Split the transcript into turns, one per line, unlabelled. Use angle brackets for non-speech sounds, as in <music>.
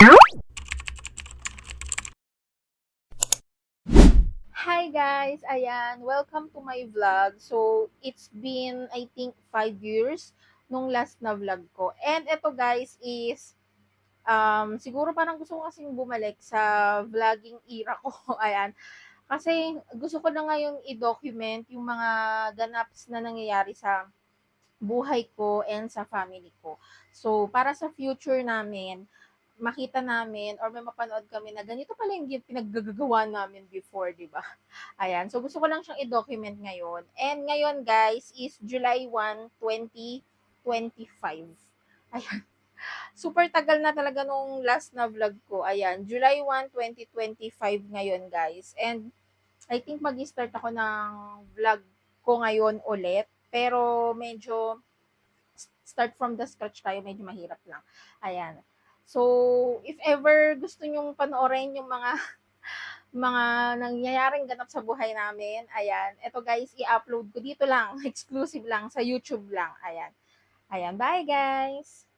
Hi guys! Ayan, welcome to my vlog. So, it's been, I think, 5 years nung last na vlog ko. And ito guys is, um, siguro parang gusto ko kasing bumalik sa vlogging era ko. <laughs> Ayan. Kasi gusto ko na ngayong i-document yung mga ganaps na nangyayari sa buhay ko and sa family ko. So, para sa future namin, makita namin or may mapanood kami na ganito pala yung pinaggagawa namin before, di ba? <laughs> Ayan. So, gusto ko lang siyang i-document ngayon. And ngayon, guys, is July 1, 2025. <laughs> Ayan. Super tagal na talaga nung last na vlog ko. Ayan. July 1, 2025 ngayon, guys. And I think mag-start ako ng vlog ko ngayon ulit. Pero medyo start from the scratch tayo, medyo mahirap lang. Ayan. So, if ever gusto nyong panoorin yung mga <laughs> mga nangyayaring ganap sa buhay namin, ayan. Ito guys, i-upload ko dito lang, <laughs> exclusive lang sa YouTube lang. Ayan. Ayan, bye guys.